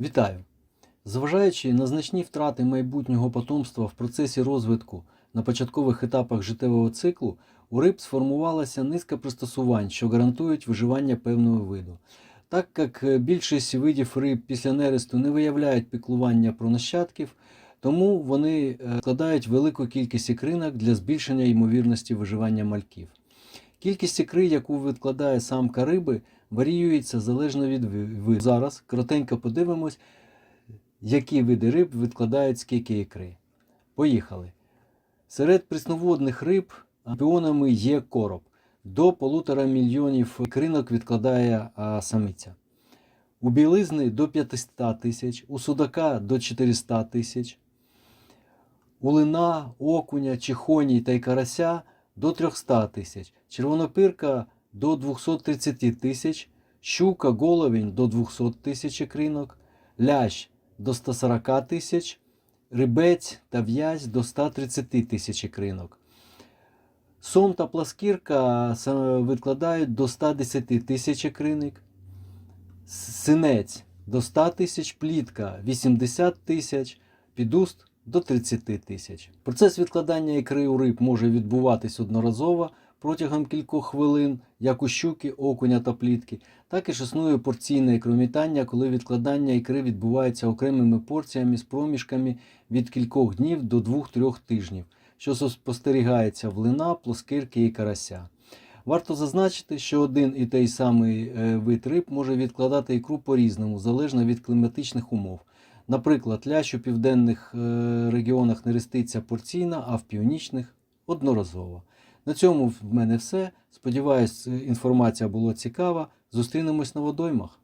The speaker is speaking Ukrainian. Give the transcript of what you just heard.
Вітаю! Зважаючи на значні втрати майбутнього потомства в процесі розвитку на початкових етапах життєвого циклу, у риб сформувалася низка пристосувань, що гарантують виживання певного виду. Так як е, більшість видів риб після нересту не виявляють піклування про нащадків, тому вони е, складають велику кількість ікринок для збільшення ймовірності виживання мальків. Кількість ікри, яку відкладає самка риби, варіюється залежно від виду. Зараз коротенько подивимось, які види риб відкладають скільки ікри. Поїхали. Серед прісноводних риб чемпіонами є короб. До полутора мільйонів ікринок відкладає а, самиця. У білизни до 500 тисяч, у судака до 400 тисяч, у лина, окуня, чихоній та й карася до 300 тисяч, червонопирка до 230 тисяч, щука, головень до 200 тисяч ікринок, лящ до 140 тисяч, рибець та в'язь до 130 тисяч ікринок. Сом та пласкірка відкладають до 110 тисяч ікринок, синець до 100 тисяч, плітка 80 тисяч, підуст до 30 тисяч. Процес відкладання ікри у риб може відбуватись одноразово протягом кількох хвилин, як у щуки, окуня та плітки, так і ж існує порційне ікромітання, коли відкладання ікри відбувається окремими порціями з проміжками від кількох днів до 2-3 тижнів, що спостерігається в лина, плоскирки і карася. Варто зазначити, що один і той самий е, вид риб може відкладати ікру по-різному, залежно від кліматичних умов. Наприклад, лящ у південних е, регіонах нереститься порційно, а в північних одноразово. На цьому в мене все. Сподіваюсь, інформація була цікава. Зустрінемось на водоймах.